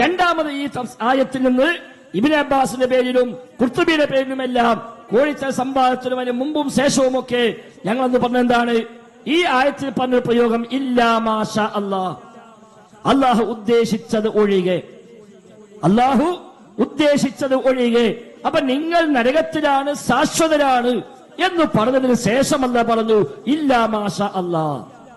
രണ്ടാമത് ഈ ആയത്തിൽ നിന്ന് ഇബിൻ അബ്ബാസിന്റെ പേരിലും കുർത്തുബിയുടെ പേരിലുമെല്ലാം കോഴിച്ച സമ്പാദത്തിനും അതിന് മുമ്പും ശേഷവും ഒക്കെ ഞങ്ങൾ അന്ന് പറഞ്ഞെന്താണ്? ഈ ആയത്തിൽ പറഞ്ഞ പ്രയോഗം ഇല്ലാ മാഷ അല്ലാഹ്. അള്ളാഹു ഉദ്ദേശിച്ചത് ഒഴികെ. അള്ളാഹു ഉദ്ദേശിച്ചത് ഒഴികെ. അപ്പൊ നിങ്ങൾ നരകത്തിലാണ് ശാശ്വതരാണ് എന്ന് പറഞ്ഞതിന് ശേഷമല്ല പറഞ്ഞു ഇല്ലാ മാഷ അല്ലാ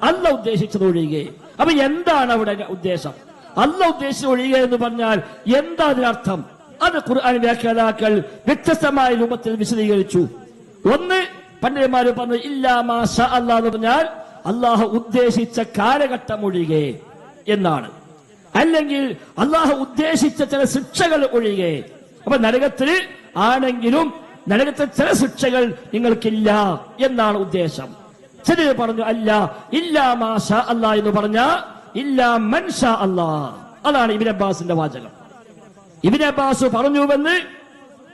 അല്ല ഉദ്ദേശിച്ചത് ഒഴികെ. അപ്പൊ എന്താണ് അവിടെ ഉദ്ദേശം? അല്ല ഉദ്ദേശിച്ച് ഒഴിയുക എന്ന് പറഞ്ഞാൽ എന്താ അതിനർത്ഥം? അത് ഖുർആൻ വ്യാഖ്യാതാക്കൾ വ്യത്യസ്തമായ രൂപത്തിൽ വിശദീകരിച്ചു. ഒന്ന് പണ്ഡിതന്മാര് പറഞ്ഞു ഇല്ലാ അല്ല എന്ന് പറഞ്ഞാൽ അള്ളാഹു ഉദ്ദേശിച്ച കാലഘട്ടം ഒഴികെ എന്നാണ്. അല്ലെങ്കിൽ അള്ളാഹു ഉദ്ദേശിച്ച ചില ശിക്ഷകൾ ഒഴികെ. അപ്പൊ നരകത്തിൽ ആണെങ്കിലും നരകത്തെ ചില ശിക്ഷകൾ നിങ്ങൾക്കില്ല എന്നാണ് ഉദ്ദേശം. ചിലർ പറഞ്ഞു അല്ല ഇല്ലാ മാഷ അല്ല എന്ന് പറഞ്ഞ ഇല്ലാ മൻഷ അല്ലാ. അതാണ് ഇബിൻ അബ്ബാസിന്റെ വാചകം. ഇബിൻ അബ്ബാസ് പറഞ്ഞുവെന്ന്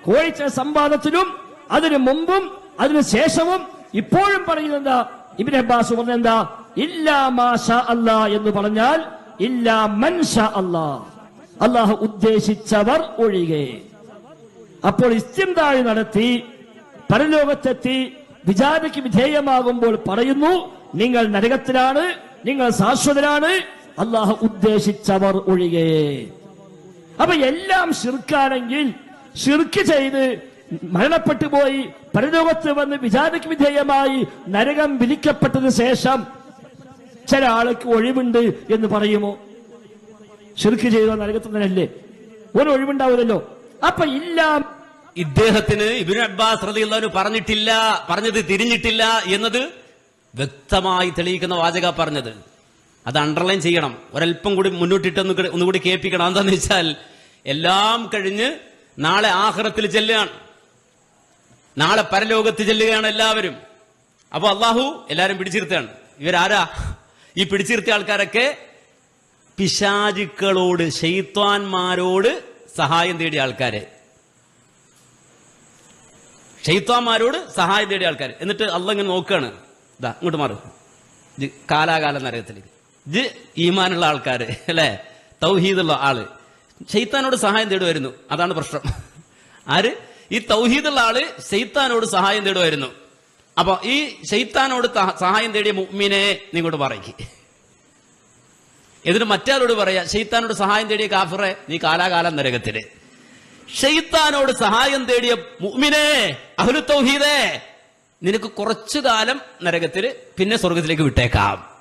കോഴിച്ച സംവാദത്തിലും അതിനു മുമ്പും അതിനു ശേഷവും ഇപ്പോഴും പറയുന്നെന്താ ഇബിൻ അബ്ബാസ് പറഞ്ഞെന്താ? ഇല്ലാ മാഷാ അല്ല എന്ന് പറഞ്ഞാൽ ഇല്ലാ മൻഷാ അല്ലാ. അള്ളാഹു ഉദ്ദേശിച്ചവർ ഒഴികെ. അപ്പോൾ ഇസ്തിംതാഴ് നടത്തി പരലോകത്തെത്തി വിചാരയ്ക്ക് വിധേയമാകുമ്പോൾ പറയുന്നു നിങ്ങൾ നരകത്തിലാണ് നിങ്ങൾ ശാശ്വതരാണ്. അള്ളാഹു ഉദ്ദേശിച്ചവർ ഒഴികെ. അപ്പൊ എല്ലാം ശിർക്കാണെങ്കിൽ ശിർക്ക് ചെയ്ത് മരണപ്പെട്ടു പോയി പരലോകത്ത് വന്ന് വിചാരക്ക് വിധേയമായി നരകം വിധിക്കപ്പെട്ടതിന് ശേഷം ചില ആൾക്ക് ഒഴിവുണ്ട് എന്ന് പറയുമോ? ശിർക്ക് ചെയ്ത നരകത്തിൽ തന്നെയല്ലേ ഒരു ഒഴിവുണ്ടാവില്ലല്ലോ. അപ്പൊ ഇല്ല ഇദ്ദേഹത്തിന് ഇബിൻ അബ്ബാസ് പറഞ്ഞിട്ടില്ല പറഞ്ഞത് തിരിഞ്ഞിട്ടില്ല എന്നത് വ്യക്തമായി തെളിയിക്കുന്ന വാചക പറഞ്ഞത്. അത് അണ്ടർലൈൻ ചെയ്യണം. ഒരല്പം കൂടി മുന്നോട്ടിട്ട് ഒന്ന് കൂടി- ഒന്നുകൂടി കേൾപ്പിക്കണം. എന്താന്ന് വെച്ചാൽ എല്ലാം കഴിഞ്ഞ് നാളെ ആഹ്റത്തിൽ ചെല്ലുകയാണ്. നാളെ പരലോകത്ത് ചെല്ലുകയാണ് എല്ലാവരും. അപ്പൊ അള്ളാഹു എല്ലാവരും പിടിച്ചിരുത്തുകയാണ്. ഇവരാരാ? ഈ പിടിച്ചിരുത്തിയ ആൾക്കാരൊക്കെ പിശാചുക്കളോട് ഷെയ്ത്വാന്മാരോട് സഹായം തേടിയ ആൾക്കാരെ. ഷെയ്ത്വാന്മാരോട് സഹായം തേടിയ ആൾക്കാർ എന്നിട്ട് അള്ള ഇങ്ങനെ നോക്കുകയാണ്. ഇതാ ഇങ്ങോട്ട് മാറും. കാലാകാലം നരകത്തിലേക്ക് ജ് ഈമാനുള്ള ആൾക്കാര് അല്ലേ? തൗഹീദുള്ള ആൾ. ഷെയ്ത്താനോട് സഹായം തേടുമായിരുന്നു അതാണ് പ്രശ്നം. ആര്? ഈ തൗഹീദുള്ള ആൾ ഷെയ്ത്താനോട് സഹായം തേടുമായിരുന്നു അപ്പൊ ഈ ഷെയ്ത്താനോട് സഹായം തേടിയ മുഅ്മിനെ നിങ്ങോട്ട് പറയ്ക്ക് എന്നിട്ട് മറ്റാരോട് പറയാ ഷെയ്ത്താനോട് സഹായം തേടിയ കാഫിറെ നീ കാലാകാലം നരകത്തിൽ ഷെയ്ത്താനോട് സഹായം തേടിയ മുഅ്മിനെ അഹ്ലു തൗഹീദേ നിനക്ക് കുറച്ചു കാലം നരകത്തിൽ പിന്നെ സ്വർഗത്തിലേക്ക് വിട്ടേക്കാം.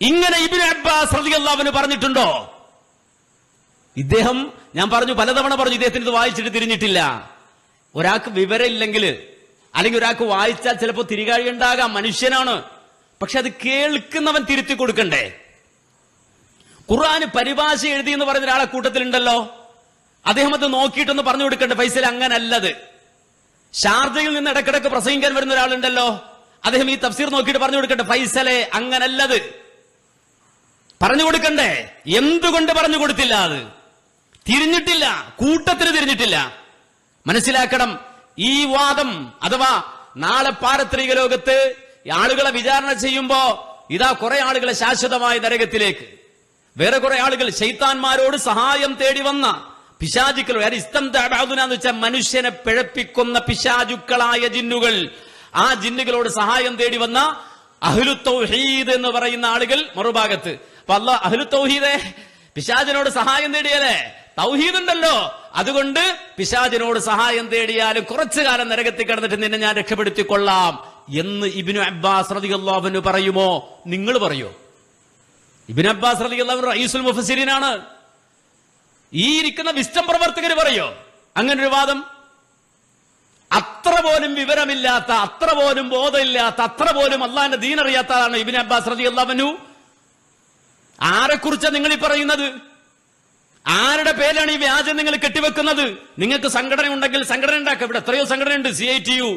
ഇങ്ങനെ ഇബിൻ അബ്ബാസ് റളിയല്ലാഹുവിന് പറഞ്ഞിട്ടുണ്ടോ? ഇദ്ദേഹം ഞാൻ പറഞ്ഞു പലതവണ പറഞ്ഞു ഇദ്ദേഹത്തിന് ഇത് വായിച്ചിട്ട് തിരിഞ്ഞിട്ടില്ല. ഒരാൾക്ക് വിവരമില്ലെങ്കിൽ അല്ലെങ്കിൽ ഒരാൾക്ക് വായിച്ചാൽ ചിലപ്പോൾ തിരികാഴി ഉണ്ടാകാം മനുഷ്യനാണ്. പക്ഷെ അത് കേൾക്കുന്നവൻ തിരുത്തി കൊടുക്കണ്ടേ? ഖുർആന് പരിഭാഷ എഴുതി എന്ന് പറയുന്ന ഒരാളെ കൂട്ടത്തിലുണ്ടല്ലോ? അദ്ദേഹം അത് നോക്കിയിട്ടൊന്ന് പറഞ്ഞു കൊടുക്കണ്ടേ? ഫൈസൽ അങ്ങനല്ലത്. ഷാർജയിൽ നിന്ന് ഇടക്കിടക്ക് പ്രസംഗിക്കാൻ വരുന്ന ഒരാളുണ്ടല്ലോ. അദ്ദേഹം ഈ തഫ്സീർ നോക്കിയിട്ട് പറഞ്ഞു കൊടുക്കട്ടെ ഫൈസലെ അങ്ങനല്ലത്. പറഞ്ഞു കൊടുക്കണ്ടേ? എന്തുകൊണ്ട് പറഞ്ഞു കൊടുത്തില്ല അത്? തിരിഞ്ഞിട്ടില്ല കൂട്ടത്തിന് തിരിഞ്ഞിട്ടില്ല. മനസ്സിലാക്കണം ഈ വാദം അഥവാ നാളെ പാരത്രിക ലോകത്ത് ആളുകളെ വിചാരണ ചെയ്യുമ്പോ ഇതാ കുറെ ആളുകളെ ശാശ്വതമായ നരകത്തിലേക്ക്. വേറെ കുറെ ആളുകൾ ശൈത്താന്മാരോട് സഹായം തേടി വന്ന പിശാചുക്കൾ വേറെ ഇസ്തം എന്ന് വെച്ചാൽ മനുഷ്യനെ പിഴപ്പിക്കുന്ന പിശാചുക്കളായ ജിന്നുകൾ. ആ ജിന്നുകളോട് സഹായം തേടി വന്ന അഹ്ലു തൗഹീദ് എന്ന് പറയുന്ന ആളുകൾ മറുഭാഗത്ത്. അപ്പൊ അല്ല അഹ്ലു തൗഹീദേ പിശാചിനോട് സഹായം തേടിയാലേ? തൗഹീദ് ഉണ്ടല്ലോ അതുകൊണ്ട് പിശാചിനോട് സഹായം തേടിയാലും കുറച്ചു കാലം നരകത്തിൽ കിടന്നിട്ട് നിന്നെ ഞാൻ രക്ഷപ്പെടുത്തിക്കൊള്ളാം എന്ന് ഇബിനു അബ്ബാസ് റളിയല്ലാഹു പറയുമോ? നിങ്ങൾ പറയോ? ഇബിൻ അബ്ബാസ് റളിയല്ലാഹു റയീസുൽ മുഫസ്സിരീനാണ്. ഈ ഇരിക്കുന്ന വിസ്റ്റം പ്രവർത്തകർ പറയോ? ഒരു വാദം അത്ര പോലും വിവരമില്ലാത്ത അത്ര പോലും ബോധമില്ലാത്ത അത്ര പോലും അള്ളാന്റെ ദീൻ അറിയാത്തതാണ് ഇബിൻ അബ്ബാസ് റതി അള്ളാഹനു ആരെക്കുറിച്ചാണ് നിങ്ങൾ ഈ പറയുന്നത്? ആരുടെ പേരാണ് ഈ വ്യാജം നിങ്ങൾ കെട്ടിവെക്കുന്നത്? നിങ്ങൾക്ക് സംഘടന ഉണ്ടെങ്കിൽ സംഘടന ഉണ്ടാക്കുക ഇവിടെ എത്രയോ സംഘടനയുണ്ട് സി ഐ ടി യു.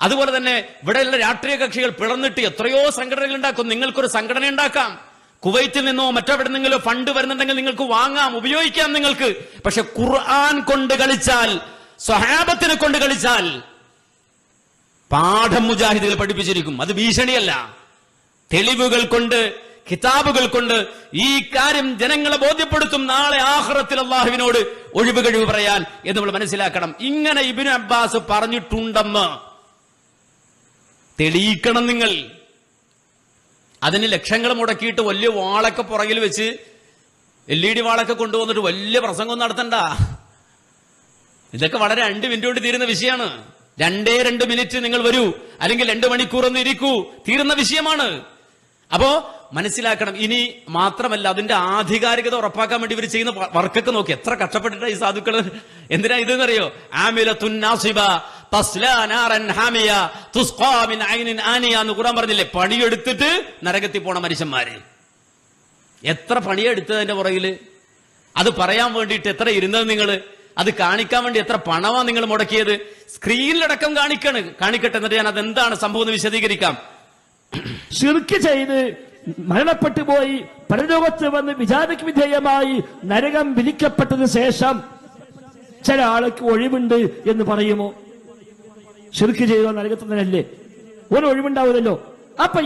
അതുപോലെ തന്നെ ഇവിടെയുള്ള രാഷ്ട്രീയ കക്ഷികൾ പിളർന്നിട്ട് എത്രയോ സംഘടനകൾ ഉണ്ടാക്കും. നിങ്ങൾക്കൊരു സംഘടന ഉണ്ടാക്കാം. കുവൈറ്റിൽ നിന്നോ മറ്റെവിടെ നിന്നോ ഫണ്ട് വരുന്നുണ്ടെങ്കിൽ നിങ്ങൾക്ക് വാങ്ങാം ഉപയോഗിക്കാം നിങ്ങൾക്ക്. പക്ഷെ ഖുർആൻ കൊണ്ട് കളിച്ചാൽ സ്വഹാബത്തിനെ കൊണ്ട് കളിച്ചാൽ പാഠം മുജാഹിദികൾ പഠിപ്പിച്ചിരിക്കും. അത് ഭീഷണിയല്ല. തെളിവുകൾ കൊണ്ട് കിതാബുകൾ കൊണ്ട് ഈ കാര്യം ജനങ്ങളെ ബോധ്യപ്പെടുത്തും. നാളെ ആഹ്റത്തിൽ അള്ളാഹുവിനോട് ഒഴിവ് കഴിവ് പറയാൻ എന്ന് നമ്മൾ മനസ്സിലാക്കണം. ഇങ്ങനെ ഇബിനു അബ്ബാസ് പറഞ്ഞിട്ടുണ്ടെന്ന് തെളിയിക്കണം നിങ്ങൾ. അതിന് ലക്ഷങ്ങൾ മുടക്കിയിട്ട് വലിയ വാളൊക്കെ പുറകിൽ വെച്ച് എൽ ഇ ഡി വാളൊക്കെ കൊണ്ടുവന്നിട്ട് വലിയ പ്രസംഗം നടത്തണ്ട. ഇതൊക്കെ വളരെ രണ്ട് മിനിറ്റ് കൊണ്ട് തീരുന്ന വിഷയമാണ്. രണ്ടേ രണ്ട് മിനിറ്റ് നിങ്ങൾ വരൂ. അല്ലെങ്കിൽ രണ്ട് മണിക്കൂർ ഒന്ന് ഇരിക്കൂ. തീരുന്ന വിഷയമാണ്. അപ്പോ മനസ്സിലാക്കണം. ഇനി മാത്രമല്ല അതിന്റെ ആധികാരികത ഉറപ്പാക്കാൻ വേണ്ടി ഇവർ ചെയ്യുന്ന വർക്കൊക്കെ നോക്കി. എത്ര കഷ്ടപ്പെട്ടിട്ടാണ് ഈ സാധുക്കൾ എന്തിനാ ഇതെന്നറിയോ? ആമില നാസിബ. എന്ന് ഖുർആൻ പറഞ്ഞില്ലേ? പണിയെടുത്തിട്ട് നരകത്തിൽ പോണ മനുഷ്യന്മാര്. എത്ര പണിയെടുത്തത് അതിന്റെ പുറകിൽ? അത് പറയാൻ വേണ്ടിയിട്ട് എത്ര ഇരുന്നത് നിങ്ങൾ അത് കാണിക്കാൻ വേണ്ടി എത്ര പണമാ നിങ്ങൾ മുടക്കിയത്? സ്ക്രീനിലടക്കം കാണിക്കണ്. കാണിക്കട്ടെ എന്നിട്ട് ഞാൻ അതെന്താണ് സംഭവം എന്ന് വിശദീകരിക്കാം. ഷിർക്ക് ചെയ്ത് മരണപ്പെട്ടു പോയി പരലോകത്ത് വന്ന് വിചാരക്ക് വിധേയമായി നരകം വിധിക്കപ്പെട്ടതിന് ശേഷം ചില ആൾക്ക് ഒഴിവുണ്ട് എന്ന് പറയുമോ? ഷിർക്ക് ചെയ്തോ നരകത്തിൽ തന്നെയല്ലേ ഒരു ഒഴിവുണ്ടാവില്ലല്ലോ. അപ്പൊ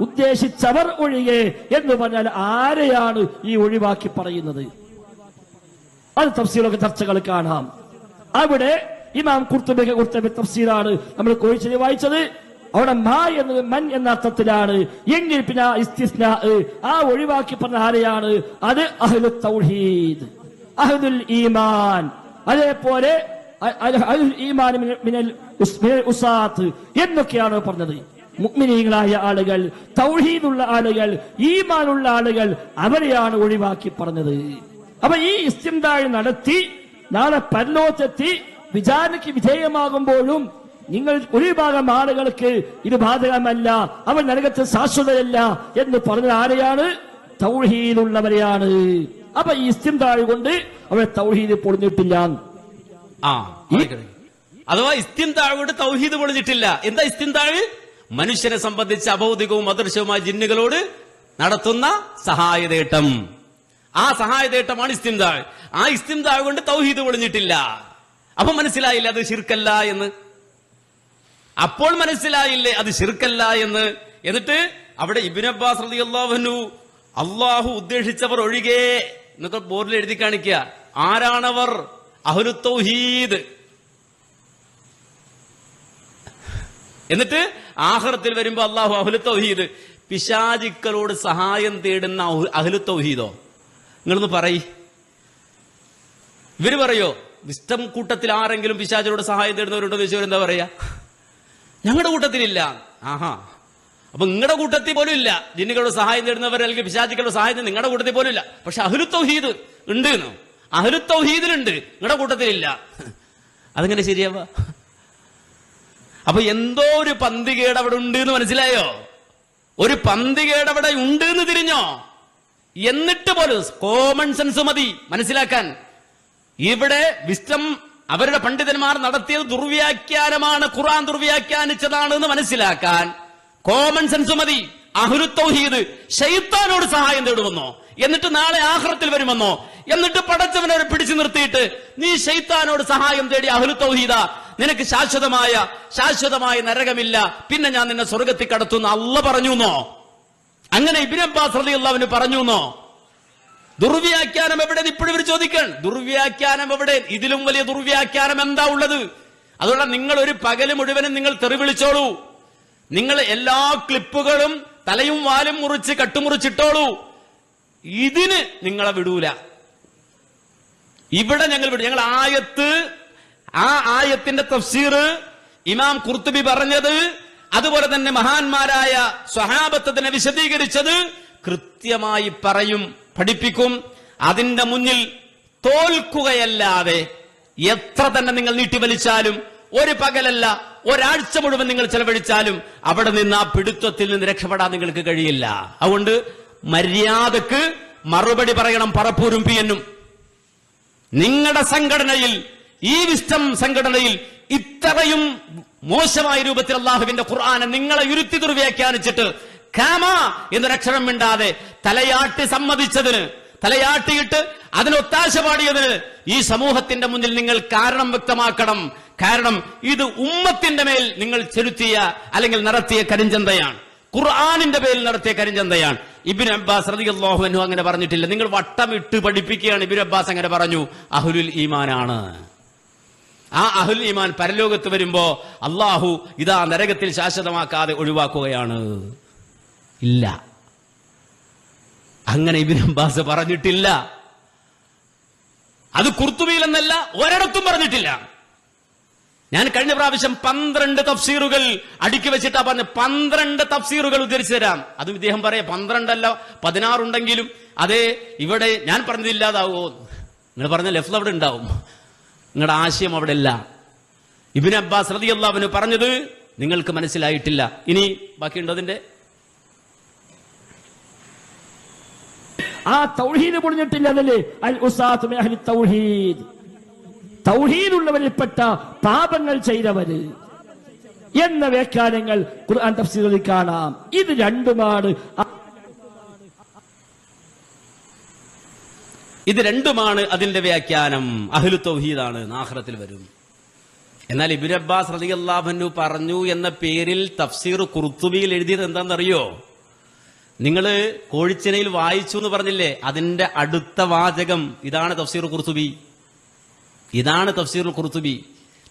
ഉദ്ദേശിച്ചവർ ഒഴികെ എന്ന് പറഞ്ഞാൽ ആരെയാണ് ഈ ഒഴിവാക്കി പറയുന്നത്? അത് തഫ്സീലൊക്കെ ചർച്ചകൾ കാണാം. അവിടെ ഇമാം കുർത്തുബിക്ക് കുർത്തുബി തഫ്സീലാണ് നമ്മൾ കോഴിച്ചത് വായിച്ചത്. അവിടെ മാ എന്നത് മൻ എന്ന അർത്ഥത്തിലാണ്. എങ്കിൽ പിന്നെ ഇസ്തിസ്നാ ആ ഒഴിവാക്കി പറഞ്ഞ ആരെയാണ്? അത് അഹ്ലു തൗഹീദ് അഹ്ലുൽ ഈമാൻ. അതേപോലെ എന്നൊക്കെയാണ് പറഞ്ഞത്. മുഗ്മിനീകളായ ആളുകൾ തൗഹീദുള്ള ആളുകൾ ഈമാനുള്ള ആളുകൾ അവരെയാണ് ഒഴിവാക്കി പറഞ്ഞത്. അപ്പൊ ഈ ഇസ്തിംതാഴ് നടത്തി നാളെ പരലോകത്തെത്തി വിചാരണയ്ക്ക് വിധേയമാകുമ്പോഴും നിങ്ങൾ ഒരു ഭാഗം ആളുകൾക്ക് ഇത് ബാധകമല്ല അവൻ നരകത്ത് ശാശ്വതയല്ല എന്ന് പറഞ്ഞത് ആരെയാണ്? തൗഹീദുള്ളവരെയാണ്. അപ്പൊ ഈ ഇസ്തിംതാഴ് കൊണ്ട് അവരെ തൗഹീദ് പൊളിഞ്ഞിട്ടില്ല ആ അഥവാ അഥവാ കൊണ്ട് തൗഹീദ് പൊളിഞ്ഞിട്ടില്ല. എന്താ ഇസ്തിന്താഴ് മനുഷ്യനെ സംബന്ധിച്ച് അഭൗതികവും അദൃശ്യവുമായ ജിന്നുകളോട് നടത്തുന്ന സഹായതേട്ടം ആ സഹായതേട്ടമാണ് ഇസ്തിന്താഴ് ആ ഇസ്തിന്താഴ് കൊണ്ട് തൗഹീദ് പൊളിഞ്ഞിട്ടില്ല. അപ്പൊ മനസ്സിലായില്ല അത് ശിർക്കല്ല എന്ന്? അപ്പോൾ മനസ്സിലായില്ലേ അത് ശിർക്കല്ല എന്ന്? എന്നിട്ട് അവിടെ ഇബിൻ അബ്ബാസ് റളിയല്ലാഹു അള്ളാഹു ഉദ്ദേശിച്ചവർ ഒഴികെ എന്നൊക്കെ ബോർഡിൽ എഴുതി കാണിക്കുക. ആരാണവർ? അഹുലു തൗഹീദ് എന്നിട്ട് ആഹ്റത്തിൽ വരുമ്പോൾ അള്ളാഹു അഹുലു തൗഹീദ് പിശാചിക്കളോട് സഹായം തേടുന്ന അഹുലു തൗഹീദോ നിങ്ങളൊന്ന് പറയ്. ഇവർ പറയോ വിസ്റ്റം കൂട്ടത്തിൽ ആരെങ്കിലും പിശാചിനോട് സഹായം തേടുന്നവരുണ്ടോ എന്താ പറയാ? ഞങ്ങളുടെ കൂട്ടത്തിലില്ല. ആഹാ. അപ്പൊ നിങ്ങളുടെ കൂട്ടത്തിൽ പോലും ഇല്ല. ജിന്നുകളുടെ സഹായം തേടുന്നവർ അല്ലെങ്കിൽ പിശാചികളുടെ സഹായം നിങ്ങളുടെ കൂട്ടത്തിൽ പോലും ഇല്ല. പക്ഷെ അഹ്ലു തൗഹീദ് ഉണ്ട് എന്നോ. അഹ്ലു തൗഹീദിലുണ്ട് നിങ്ങളുടെ കൂട്ടത്തിലില്ല അതെങ്ങനെ ശരിയാവാ അപ്പൊ എന്തോ ഒരു പന്തികേട് അവിടെ ഉണ്ട് എന്ന് മനസ്സിലായോ? ഒരു പന്തികേട് അവിടെ ഉണ്ട് എന്ന് തിരിഞ്ഞോ? എന്നിട്ട് പോലും കോമൺ സെൻസ് മതി മനസ്സിലാക്കാൻ. ഇവിടെ വിസ്റ്റം അവരുടെ പണ്ഡിതന്മാർ നടത്തിയത് ദുർവ്യാഖ്യാനമാണ് ഖുറാൻ ദുർവ്യാഖ്യാനിച്ചതാണ് എന്ന് മനസ്സിലാക്കാൻ. കോമൺ സെൻസ് മതി. അഹ്ലു തൗഹീദ് ഷെയ്ത്താനോട് സഹായം തേടുമെന്നോ. എന്നിട്ട് നാളെ ആഹ്റത്തിൽ വരുമെന്നോ. എന്നിട്ട് പടച്ചവനെ പിടിച്ചു നിർത്തിയിട്ട് നീ ഷെയ്ത്താനോട് സഹായം തേടി അഹ്ലു തൗഹീദ നിനക്ക് ശാശ്വതമായ ശാശ്വതമായ നരകമില്ല. പിന്നെ ഞാൻ നിന്നെ സ്വർഗത്തിൽ കടത്തുന്ന അല്ല പറഞ്ഞു എന്നോ അങ്ങനെ ഇബിൻ അബ്ബാസ് റളിയല്ലാഹു പറഞ്ഞു എന്നോ ദുർവ്യാഖ്യാനം എവിടെ ഇപ്പോഴും ഇവർ ചോദിക്കാൻ ദുർവ്യാഖ്യാനം എവിടെ? ഇതിലും വലിയ ദുർവ്യാഖ്യാനം എന്താ ഉള്ളത്? അതുകൊണ്ട് നിങ്ങൾ ഒരു പകൽ മുഴുവനും നിങ്ങൾ തെറി വിളിച്ചോളൂ. നിങ്ങൾ എല്ലാ ക്ലിപ്പുകളും തലയും വാലും മുറിച്ച് കട്ടുമുറിച്ചിട്ടോളൂ. ഇതിന് നിങ്ങളെ വിടൂല. ഇവിടെ ഞങ്ങൾ വിടും. ഞങ്ങൾ ആയത്ത് ആ ആയത്തിന്റെ തഫ്സീർ ഇമാം കുർത്തുബി പറഞ്ഞത് അതുപോലെ തന്നെ മഹാന്മാരായ സ്വഹാബത്തതിനെ വിശദീകരിച്ചത് കൃത്യമായി പറയും പഠിപ്പിക്കും. അതിന്റെ മുന്നിൽ തോൽക്കുകയല്ലാതെ എത്ര തന്നെ നിങ്ങൾ നീട്ടിവലിച്ചാലും ഒരു പകലല്ല ഒരാഴ്ച മുഴുവൻ നിങ്ങൾ ചെലവഴിച്ചാലും അവിടെ നിന്ന് ആ പിടുത്തത്തിൽ നിന്ന് രക്ഷപ്പെടാൻ നിങ്ങൾക്ക് കഴിയില്ല. അതുകൊണ്ട് മര്യാദയ്ക്ക് മറുപടി പറയണം പറപ്പൂരും എന്നും. നിങ്ങളുടെ സംഘടനയിൽ ഈ വിസ്റ്റം സംഘടനയിൽ ഇത്രയും മോശമായ രൂപത്തിൽ അള്ളാഹുവിന്റെ ഖുർആാനെ നിങ്ങളെ ഉരുത്തി ദുർവ്യാഖ്യാനിച്ചിട്ട് കാമ എന്നൊരക്ഷരം മിണ്ടാതെ തലയാട്ടി സമ്മതിച്ചതിന് തലയാട്ടിയിട്ട് അതിന് ഒത്താശ പാടിയതിന് ഈ സമൂഹത്തിന്റെ മുന്നിൽ നിങ്ങൾ കാരണം വ്യക്തമാക്കണം. കാരണം ഇത് ഉമ്മത്തിന്റെ മേൽ നിങ്ങൾ ചെലുത്തിയ അല്ലെങ്കിൽ നടത്തിയ കരിഞ്ചന്തയാണ്. ഖുർആാനിന്റെ പേരിൽ നടത്തിയ കരിഞ്ചന്തയാണ്. ഇബിൻ അബ്ബാസ് റളിയല്ലാഹു അൻഹു അങ്ങനെ പറഞ്ഞിട്ടില്ല. നിങ്ങൾ വട്ടം ഇട്ട് പഠിപ്പിക്കുകയാണ്. ഇബിൻ അബ്ബാസ് അങ്ങനെ പറഞ്ഞു അഹുലുൽ ഈമാനാണ്. ആ അഹുൽ ഈമാൻ പരലോകത്ത് വരുമ്പോ അള്ളാഹു ഇതാ നരകത്തിൽ ശാശ്വതമാക്കാതെ ഒഴിവാക്കുകയാണ്. ഇല്ല. അങ്ങനെ ഇബിൻ അബ്ബാസ് പറഞ്ഞിട്ടില്ല. അത് കുർത്തുബിയിലെന്നല്ല ഒരിടത്തും പറഞ്ഞിട്ടില്ല. ഞാൻ കഴിഞ്ഞ പ്രാവശ്യം പന്ത്രണ്ട് തഫ്സീറുകൾ അടുക്കി വെച്ചിട്ടാ പറഞ്ഞ പന്ത്രണ്ട് തഫ്സീറുകൾ ഉദ്ധരിച്ചു തരാം. അതും ഇദ്ദേഹം പറയാം പന്ത്രണ്ടല്ല പതിനാറുണ്ടെങ്കിലും അതെ ഇവിടെ ഞാൻ പറഞ്ഞതില്ലാതാവോ നിങ്ങൾ പറഞ്ഞ ലെഫ്റ്റ് അവിടെ ഉണ്ടാവും. നിങ്ങളുടെ ആശയം അവിടെ അല്ല ഇബിൻ അബ്ബാസ് റതി അള്ളാവിന് പറഞ്ഞത് നിങ്ങൾക്ക് മനസ്സിലായിട്ടില്ല. ഇനി ബാക്കിയുണ്ടോ അതിന്റെ? ആ തൗഹീദ് പൊളിഞ്ഞിട്ടില്ല അതല്ലേ അൽ ഉസാത്ത് തൗഹീദ്. തൗഹീദുള്ളവരിൽപ്പെട്ട പാപങ്ങൾ ചെയ്തവര് എന്ന വ്യാഖ്യാനങ്ങൾ ഖുർആൻ തഫ്സീറിൽ കാണാം. ഇത് രണ്ടുമാണ്. ഇത് രണ്ടുമാണ് അതിന്റെ വ്യാഖ്യാനം. അഹ്ലു തൗഹീദാണ്. നാഹ്റത്തിൽ വരും. എന്നാൽ ഇബിൻ അബ്ബാസ് റതി അള്ളാഹു പറഞ്ഞു എന്ന പേരിൽ തഫ്സീർ കുർത്തുബിയിൽ എഴുതിയത് എന്താണെന്നറിയോ? നിങ്ങൾ കോഴിച്ചനയിൽ വായിച്ചു എന്ന് പറഞ്ഞില്ലേ? അതിന്റെ അടുത്ത വാചകം ഇതാണ് തഫ്സീർ കുർത്തുബി ഇതാണ് തഫ്സീർ ഖുർത്തുബി.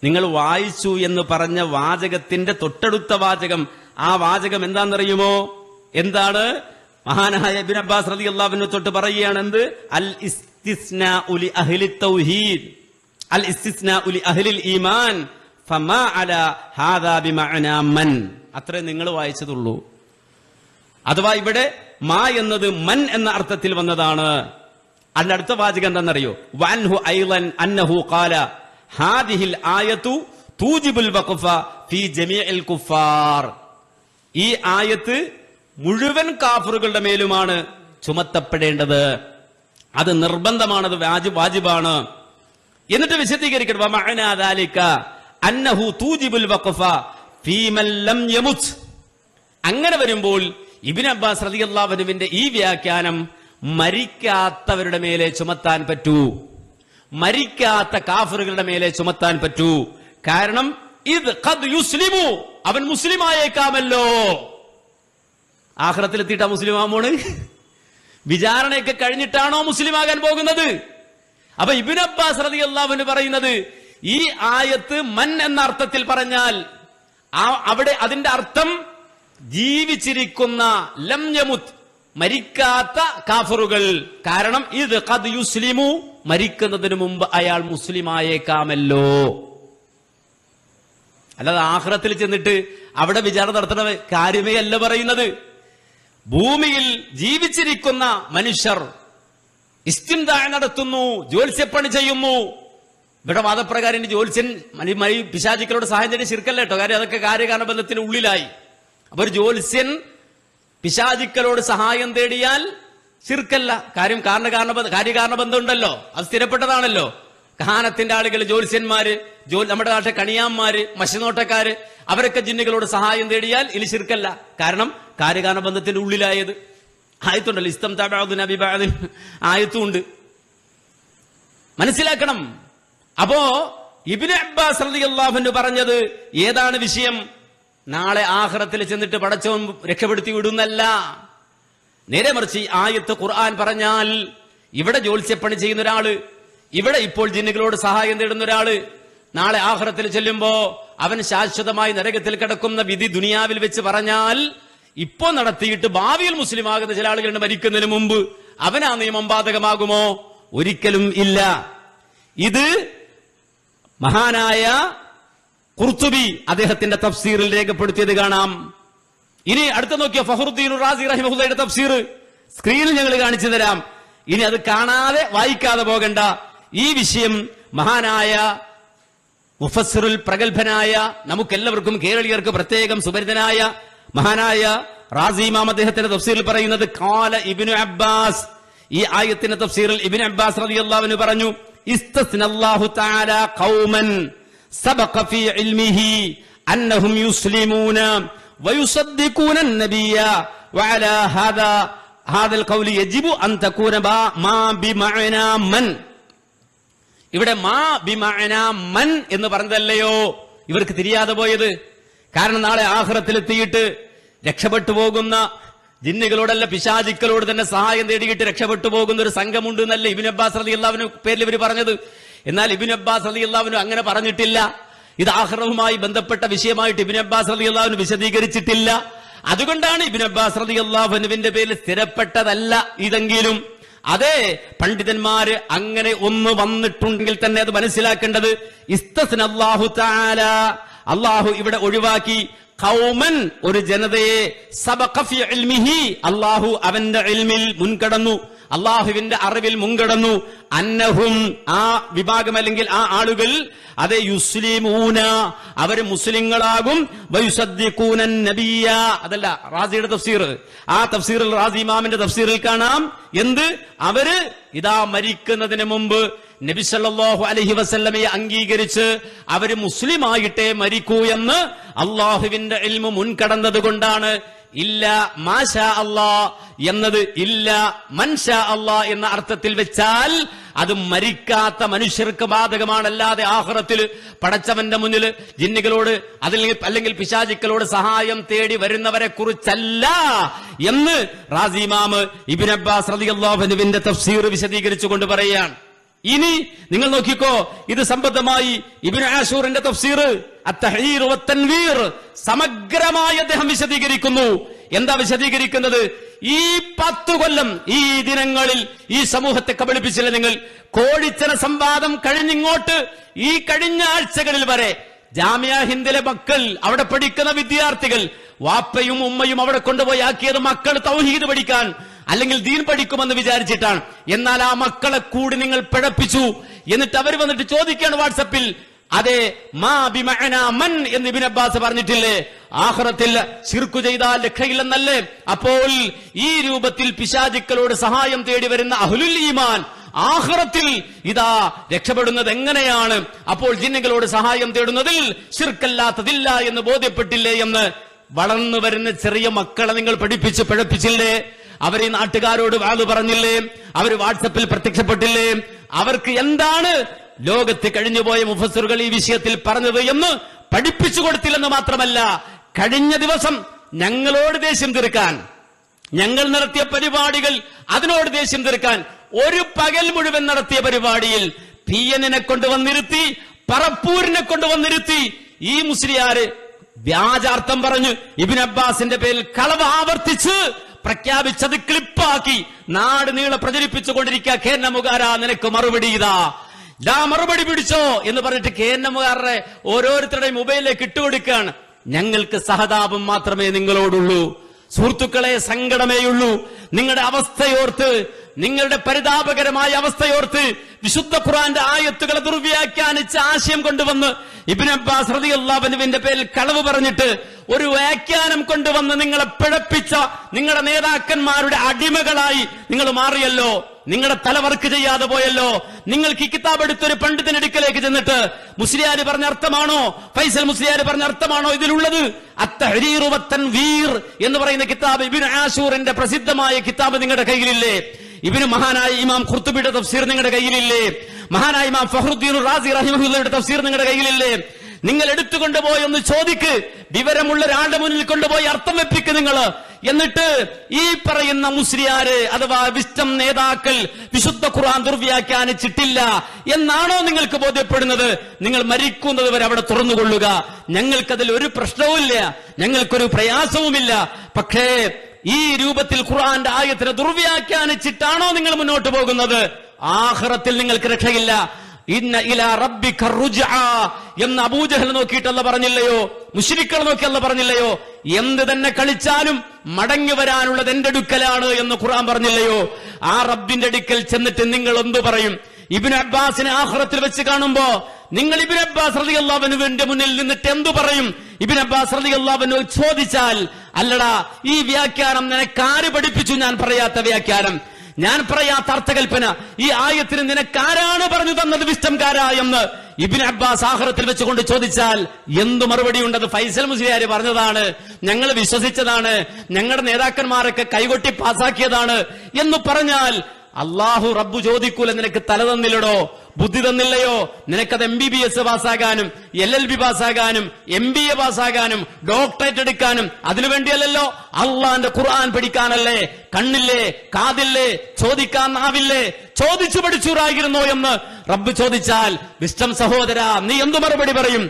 നിങ്ങൾ വായിച്ചു എന്ന് പറഞ്ഞ വാചകത്തിന്റെ തൊട്ടടുത്ത വാചകം. ആ വാചകം എന്താണെന്നറിയുമോ? എന്താണ്? മഹാനായ ഇബ്നു അബ്ബാസ് റതി അള്ളാഹുവിനെ തൊട്ട് പറയുകയാണ് എന്ത്? അൽ അഹ്ലി തൗഹീദ്. അൽ അഹ്ലിൽ ഈമാൻ. ഫമാ അല ഹാദാ മൻ. അത്രേ നിങ്ങൾ വായിച്ചതുള്ളൂ. അഥവാ ഇവിടെ മാ എന്നത് മൻ എന്ന അർത്ഥത്തിൽ വന്നതാണ്. അതിന്റെ അടുത്ത വാചകം എന്താണെന്നറിയോ? വൻഹു ഐലൻ അന്നഹു ഖാല ഹാദിഹിൽ ആയത്തു തൂജിബുൽ വഖഫ ഫീ ജമീഉൽ കുഫാർ. ഈ ആയത്ത് മുഴുവൻ കാഫറുകളുടെ മേലുമാണ് ചുമത്തപ്പെടേണ്ടത്. അത് നിർബന്ധമാണത് വാജി വാജിബാണ്. എന്നിട്ട് യമുത്. അങ്ങനെ വരുമ്പോൾ ഇബിൻ അബ്ബാസ് റളിയല്ലാഹുവിന്റെ ഈ വ്യാഖ്യാനം മരിക്കാത്തവരുടെ മേലെ ചുമത്താൻ പറ്റൂ. മരിക്കാത്ത കാഫറുകളുടെ മേലെ ചുമത്താൻ പറ്റൂ. കാരണം ഇത് യുസ്ലിമു. അവൻ മുസ്ലിം ആയേക്കാമല്ലോ ആഖിറത്തിലെത്തിയിട്ടാ മുസ്ലിം ആമോണ് വിചാരണയൊക്കെ കഴിഞ്ഞിട്ടാണോ മുസ്ലിം ആകാൻ പോകുന്നത്? അപ്പൊ ഇബിൻ അബ്ബാസ് റതി അള്ളാഹുവിന് പറയുന്നത് ഈ ആയത്ത് മൻ എന്ന അർത്ഥത്തിൽ പറഞ്ഞാൽ അവിടെ അതിന്റെ അർത്ഥം ജീവിച്ചിരിക്കുന്ന ലം യമുത്ത് മരിക്കാത്ത കാഫറുകൾ. കാരണം ഇത് കത് യുസ്ലിമു മരിക്കുന്നതിന് മുമ്പ് അയാൾ മുസ്ലിമായേക്കാമല്ലോ. അല്ലാതെ ആഹ്റത്തിൽ ചെന്നിട്ട് അവിടെ വിചാരണ നടത്തണ കാര്യമേ അല്ല പറയുന്നത്. ഭൂമിയിൽ ജീവിച്ചിരിക്കുന്ന മനുഷ്യർ ഇസ്തിംദാ നടത്തുന്നു ജ്യോത്സ്യപ്പണി ചെയ്യുന്നു. ഇവിടെ വാദപ്രകാരം ജോത്സ്യൻ പിശാചിക്കളോട് സഹായം ചെയ്ത് ശിർക്കല്ലേട്ടോ കാര്യം അതൊക്കെ കാര്യകാരണ കാര്യകാരണബന്ധത്തിന് ഉള്ളിലായി. അപ്പൊ ഒരു ജ്യോത്സ്യൻ പിശാചിക്കളോട് സഹായം തേടിയാൽ ശിർക്കല്ല. കാര്യം കാരണ കാരണകാരണ കാര്യകാരണബന്ധം ഉണ്ടല്ലോ അത് സ്ഥിരപ്പെട്ടതാണല്ലോ. കഹാനത്തിന്റെ ആളുകൾ ജ്യോത്സ്യന്മാര് ജോലി നമ്മുടെ നാട്ടിലെ കണിയാന്മാര് മശിനോട്ടക്കാര് അവരൊക്കെ ജിന്നുകളോട് സഹായം തേടിയാൽ ഇനി ശിർക്കല്ല. കാരണം കാര്യകാരണബന്ധത്തിന്റെ ഉള്ളിലായത്. ആയത്തുണ്ടല്ലോ. ഇസ്തം താബാദുൻ ആയത്തും ഉണ്ട് മനസ്സിലാക്കണം. അപ്പോ ഇബിന് അബ്ബാസ് റളിയല്ലാഹു പറഞ്ഞത് ഏതാണ് വിഷയം? നാളെ ആഹ്റത്തിൽ ചെന്നിട്ട് പടച്ചവൻ രക്ഷപ്പെടുത്തി വിടുന്നല്ല. നേരെ മറിച്ച് ആയത്ത് ഖുർആൻ പറഞ്ഞാൽ ഇവിടെ ജോത്സ്യപ്പണി ചെയ്യുന്ന ഒരാൾ ഇവിടെ ഇപ്പോൾ ജിന്നുകളോട് സഹായം തേടുന്ന ഒരാൾ നാളെ ആഹ്റത്തിൽ ചെല്ലുമ്പോ അവൻ ശാശ്വതമായി നരകത്തിൽ കിടക്കുന്ന വിധി ദുനിയാവിൽ വെച്ച് പറഞ്ഞാൽ ഇപ്പോ നടത്തിയിട്ട് ഭാവിയിൽ മുസ്ലിം ആകുന്ന ചില ആളുകളുണ്ട് മരിക്കുന്നതിന് മുമ്പ് അവനാ നിയമം ബാധകമാകുമോ? ഒരിക്കലും ഇല്ല. ഇത് മഹാനായ കുർത്തുബി അദ്ദേഹത്തിന്റെ തഫ്സീറിൽ രേഖപ്പെടുത്തിയത് കാണാം. ഇനി അടുത്ത നോക്കിയ ഫഹറുദ്ദീൻ റാസി റഹിമഹുദയുടെ തഫ്സീർ. സ്ക്രീനിൽ ഞങ്ങൾ കാണിച്ചു തരാം. ഇനി അത് കാണാതെ വായിക്കാതെ പോകണ്ട. ഈ വിഷയം മഹാനായ മുഫസറുൽ പ്രഗത്ഭനായ നമുക്കെല്ലാവർക്കും കേരളീയർക്ക് പ്രത്യേകം സുപരിതനായ മഹാനായ റാസി ഇമാം അദ്ദേഹത്തിന്റെ തഫ്സീറിൽ പറയുന്നത് കാല ഇബ്നു അബ്ബാസ്. ഈ ആയത്തിന്റെ തഫ്സീറിൽ ഇബിൻ അബ്ബാസ് റളിയല്ലാഹു പറഞ്ഞു ഇസ്തസ്നല്ലാഹു തആല ഖൗമൻ. സബഖ ഫീ ഇൽമിഹി അന്നഹും യുസ്ലിമൂന ويصدقون النبي وعلى هذا هذا القول يجب أن تكون با- ما بمعنى من ഇവിടെ മാ ബിമഅന മൻ എന്ന് പറഞ്ഞതല്ലയോ ഇവർക്ക് തിരിയാതെ പോയത് കാരണം നാളെ ആഹ്റത്തിലെത്തിയിട്ട് രക്ഷപ്പെട്ടു പോകുന്ന ജിന്നുകളോടല്ല പിശാചിക്കളോട് തന്നെ സഹായം തേടിയിട്ട് രക്ഷപ്പെട്ടു പോകുന്ന ഒരു സംഘമുണ്ട് എന്നല്ല ഇബിൻ അബ്ബാസ് റതി അള്ളാവിന് പേരിൽ ഇവർ പറഞ്ഞത് എന്നാൽ ഇബിൻ അബ്ബാസ് അലി അള്ളാവിനും അങ്ങനെ പറഞ്ഞിട്ടില്ല. ഇത് ആഹ്റവുമായി ബന്ധപ്പെട്ട വിഷയമായിട്ട് ഇബിൻ അബ്ബാസ് അലി അള്ളാവിന് വിശദീകരിച്ചിട്ടില്ല. അതുകൊണ്ടാണ് ഇബിൻ അബ്ബാസ് അലി അള്ളാഹുനുവിന്റെ പേരിൽ സ്ഥിരപ്പെട്ടതല്ല ഇതെങ്കിലും. അതെ പണ്ഡിതന്മാര് അങ്ങനെ ഒന്ന് വന്നിട്ടുണ്ടെങ്കിൽ തന്നെ അത് മനസ്സിലാക്കേണ്ടത് ഇസ്തസ്ന അള്ളാഹു താല അള്ളാഹു ഇവിടെ ഒഴിവാക്കി കൗമൻ ഒരു ജനതയെ സബഖഫി അള്ളാഹു അവന്റെ മുൻകടന്നു. അള്ളാഹുവിന്റെ അറിവിൽ മുൻകടന്നു. അന്നഹും ആ വിഭാഗം അല്ലെങ്കിൽ ആ ആളുകൾ അത് യുസ്ലിമൂന അവർ മുസ്ലിങ്ങളാകും. നബിയ അതല്ല റാസിയുടെ തഫ്സീർ. ആ തഫ്സീറിൽ റാസി ഇമാമിന്റെ തഫ്സീറിൽ കാണാം. എന്ത്? അവർ ഇതാ മരിക്കുന്നതിന് മുമ്പ് നബി സല്ലല്ലാഹു അലൈഹി വസല്ലമയെ അംഗീകരിച്ച് അവർ മുസ്ലിമായിട്ടേ മരിക്കൂ എന്ന് അള്ളാഹുവിന്റെ എൽമു മുൻകടന്നത് കൊണ്ടാണ് ഇല്ല മാഷാ അള്ളാ എന്നത് ഇല്ല മൻഷാ അള്ളാ എന്ന അർത്ഥത്തിൽ വെച്ചാൽ അത് മരിക്കാത്ത മനുഷ്യർക്ക് ബാധകമാണല്ലാതെ ആഹ്റത്തിൽ പടച്ചവന്റെ മുന്നിൽ ജിന്നുകളോട് അതിൽ അല്ലെങ്കിൽ പിശാചിക്കളോട് സഹായം തേടി വരുന്നവരെ കുറിച്ചല്ല എന്ന് റാസിമാമ് ഇബിൻ അബ്ബാസ് റളിയല്ലാഹുവിന്റെ തഫ്സീർ വിശദീകരിച്ചു കൊണ്ട് പറയുകയാണ്. ഇനി നിങ്ങൾ നോക്കിക്കോ ഇത് സംബന്ധമായി ഇബിൻ ആഷൂറിന്റെ തഫ്സീർ സമഗ്രമായി അദ്ദേഹം വിശദീകരിക്കുന്നു. എന്താ വിശദീകരിക്കുന്നത്? ഈ പത്തു കൊല്ലം ഈ ദിനങ്ങളിൽ ഈ സമൂഹത്തെ കബളിപ്പിച്ചില്ല നിങ്ങൾ? കോഴിച്ചന സംവാദം കഴിഞ്ഞിങ്ങോട്ട് ഈ കഴിഞ്ഞ ആഴ്ചകളിൽ വരെ ജാമ്യ ഹിന്ദിലെ മക്കൾ അവിടെ പഠിക്കുന്ന വിദ്യാർത്ഥികൾ വാപ്പയും ഉമ്മയും അവിടെ കൊണ്ടുപോയി ആക്കിയത് മക്കൾ തൗഹീദ് പഠിക്കാൻ അല്ലെങ്കിൽ ദീൻ പഠിക്കുമെന്ന് വിചാരിച്ചിട്ടാണ്. എന്നാൽ ആ മക്കളെ കൂടി നിങ്ങൾ പിഴപ്പിച്ചു. എന്നിട്ട് അവർ വന്നിട്ട് ചോദിക്കുകയാണ് വാട്സപ്പിൽ അതെ മാ ബിമഅന മൻ എന്ന് ഇബിൻ അബ്ബാസ് പറഞ്ഞിട്ടില്ലേ? ആഹ്റത്തിൽ ശിർക്കു ചെയ്താൽ രക്ഷയില്ലെന്നല്ലേ? അപ്പോൾ ഈ രൂപത്തിൽ പിശാചിക്കളോട് സഹായം തേടി വരുന്ന അഹ്ലുൽ ഈമാൻ ആഹ്റത്തിൽ ഇതാ രക്ഷപ്പെടുന്നത് എങ്ങനെയാണ്? അപ്പോൾ ജിന്നുകളോട് സഹായം തേടുന്നതിൽ ശിർക്കല്ലാത്തതില്ല എന്ന് ബോധ്യപ്പെട്ടില്ലേ എന്ന് വളർന്നു വരുന്ന ചെറിയ മക്കളെ നിങ്ങൾ പഠിപ്പിച്ച് പിഴപ്പിച്ചില്ലേ അവർ ഈ നാട്ടുകാരോട് വാത് പറഞ്ഞില്ലേ? അവർ വാട്സപ്പിൽ പ്രത്യക്ഷപ്പെട്ടില്ലേ? അവർക്ക് എന്താണ് ലോകത്ത് കഴിഞ്ഞുപോയ മുഫസറുകൾ ഈ വിഷയത്തിൽ പറഞ്ഞത് എന്ന് പഠിപ്പിച്ചു കൊടുത്തില്ലെന്ന് മാത്രമല്ല കഴിഞ്ഞ ദിവസം ഞങ്ങളോട് ദേഷ്യം തീർക്കാൻ ഞങ്ങൾ നടത്തിയ പരിപാടികൾ അതിനോട് ദേഷ്യം തീർക്കാൻ ഒരു പകൽ മുഴുവൻ നടത്തിയ പരിപാടിയിൽ പി എന്നിനെ കൊണ്ടുവന്നിരുത്തി പറപ്പൂരിനെ കൊണ്ടുവന്നിരുത്തി ഈ മുസ്ലിയാര് വ്യാജാർത്ഥം പറഞ്ഞു ഇബിൻ അബ്ബാസിന്റെ പേരിൽ കളവ് ആവർത്തിച്ച് പ്രഖ്യാപിച്ചത് ക്ലിപ്പാക്കി നാട് നീളെ പ്രചരിപ്പിച്ചുകൊണ്ടിരിക്കുക കേന്നമുകാര നിനക്ക് മറുപടി ഇതാ. ദാ മറുപടി പിടിച്ചോ എന്ന് പറഞ്ഞിട്ട് കെ എൻ എമ്മുകാരുടെ ഓരോരുത്തരുടെയും മൊബൈലിലേക്ക് ഇട്ടുകൊടുക്കുകയാണ്. ഞങ്ങൾക്ക് സഹതാപം മാത്രമേ നിങ്ങളോടുള്ളൂ. സുഹൃത്തുക്കളെ സങ്കടമേയുള്ളൂ. നിങ്ങളുടെ അവസ്ഥയോർത്ത് നിങ്ങളുടെ പരിതാപകരമായ അവസ്ഥയോർത്ത് വിശുദ്ധ ഖുറാന്റെ ആയത്തുകളെ ദുർവ്യാഖ്യാനിച്ച ആശയം കൊണ്ടുവന്ന് ഇബിൻ അബ്ബാസ് പേരിൽ കളവ് പറഞ്ഞിട്ട് ഒരു വ്യാഖ്യാനം കൊണ്ടുവന്ന് നിങ്ങളെ പിഴപ്പിച്ച നിങ്ങളുടെ നേതാക്കന്മാരുടെ അടിമകളായി നിങ്ങൾ മാറിയല്ലോ. നിങ്ങളുടെ തലവർക്ക് ചെയ്യാതെ പോയല്ലോ. നിങ്ങൾക്ക് ഈ കിതാബ് എടുത്തൊരു പണ്ഡിതനടുക്കലേക്ക് ചെന്നിട്ട് മുസ്ലിയാര് പറഞ്ഞ അർത്ഥമാണോ? ഫൈസൽ മുസ്ലിയാര് പറഞ്ഞ അർത്ഥമാണോ ഇതിലുള്ളത്? അത്തഹരീറു വത്തൻവീർ എന്ന് പറയുന്ന കിതാബ് ഇബിൻ ആഷൂറിന്റെ പ്രസിദ്ധമായ കിതാബ് നിങ്ങളുടെ കയ്യിലില്ലേ? ഇബിന് മഹാനായ ഇമാം ഖുർത്തുബിയുടെ തഫ്സീർ നിങ്ങളുടെ കയ്യിലില്ലേ? മഹാനായ ഇമാം ഫഹ്റുദ്ദീൻ റാസി റഹിമഹുല്ലയുടെ തഫ്സീർ നിങ്ങളുടെ കയ്യിലില്ലേ? നിങ്ങൾ എടുത്തുകൊണ്ടുപോയി ഒന്ന് ചോദിക്ക്. വിവരമുള്ള ഒരാളുടെ മുന്നിൽ കൊണ്ടുപോയി അർത്ഥം വെപ്പിക്ക് നിങ്ങൾ എന്നിട്ട് ഈ പറയുന്ന മുസ്ലിയാര് അഥവാ വിഷ്ടം നേതാക്കൾ വിശുദ്ധ ഖുർആൻ ദുർവ്യാഖ്യാനിച്ചിട്ടില്ല എന്നാണോ നിങ്ങൾക്ക് ബോധ്യപ്പെടുന്നത്? നിങ്ങൾ മരിക്കുന്നത് വരെ അവിടെ തുറന്നുകൊള്ളുക. ഞങ്ങൾക്കതിൽ ഒരു പ്രശ്നവുമില്ല. ഞങ്ങൾക്കൊരു പ്രയാസവുമില്ല. പക്ഷേ ഈ രൂപത്തിൽ ഖുർആന്റെ ആയത്തിനെ ദുർവ്യാഖ്യാനിച്ചിട്ടാണോ നിങ്ങൾ മുന്നോട്ട് പോകുന്നത്? ആഹ്റത്തിൽ നിങ്ങൾക്ക് രക്ഷയില്ല. ഇന്ന ഇല റബ്ബി എന്ന് അബൂജഹൽ നോക്കിയിട്ടല്ല പറഞ്ഞില്ലയോ? മുശ്രിക്കൾ നോക്കിയല്ല പറഞ്ഞില്ലയോ? എന്ത് തന്നെ കളിച്ചാലും മടങ്ങി വരാനുള്ളത് എന്റെ അടുക്കലാണ് എന്ന് ഖുർആൻ പറഞ്ഞില്ലയോ? ആ റബ്ബിന്റെ അടുക്കൽ ചെന്നിട്ട് നിങ്ങൾ എന്തു പറയും? ഇബിൻ അബ്ബാസിനെ ആഹ്റത്തിൽ വെച്ച് കാണുമ്പോ നിങ്ങൾ ഇബിൻ അബ്ബാസ് റതി അള്ളാഹുവിന്റെ മുന്നിൽ നിന്നിട്ട് എന്തു പറയും? ഇബിൻ അബ്ബാസ് റളിയല്ലാഹു ചോദിച്ചാൽ അല്ലടാ ഈ വ്യാഖ്യാനം നിനക്ക് ആര് പഠിപ്പിച്ചു ഞാൻ പറയാത്ത വ്യാഖ്യാനം? ഞാൻ പറയാത്ത അർത്ഥകൽപ്പന. ഈ ആയത്തിന് നിനക്കാരാണ് പറഞ്ഞു തന്നത് വിഷ്ടംകാരാ എന്ന്? ഇബിൻ അബ്ബാസ് ആഹ്റത്തിൽ വെച്ചുകൊണ്ട് ചോദിച്ചാൽ എന്തു മറുപടി ഉണ്ടത്? ഫൈസൽ മുസ്ലിയാര് പറഞ്ഞതാണ് ഞങ്ങൾ വിശ്വസിച്ചതാണ് ഞങ്ങളുടെ നേതാക്കന്മാരൊക്കെ കൈകൊട്ടി പാസാക്കിയതാണ് എന്ന് പറഞ്ഞാൽ അള്ളാഹു റബ്ബു ചോദിക്കൂല നിനക്ക് തല തന്നില്ലടോ. ബുദ്ധി തന്നില്ലയോ? നിനക്കത് എം ബി ബി എസ് പാസ്സാകാനും എൽ എൽ ബി പാസ്സാകാനും എം ബി എ പാസ്സാകാനും ഡോക്ടറേറ്റ് എടുക്കാനും അതിനു വേണ്ടിയല്ലല്ലോ. അള്ളാന്റെ ഖുർആൻ പഠിക്കാനല്ലേ? കണ്ണില്ലേ? കാതില്ലേ? ചോദിക്കാൻ നാവില്ലേ? ചോദിച്ചു പഠിച്ചൂറായിരുന്നോ എന്ന്? റബ്ബ് ചോദിച്ചാൽ വിഷ്ടം സഹോദര നീ എന്തു മറുപടി പറയും?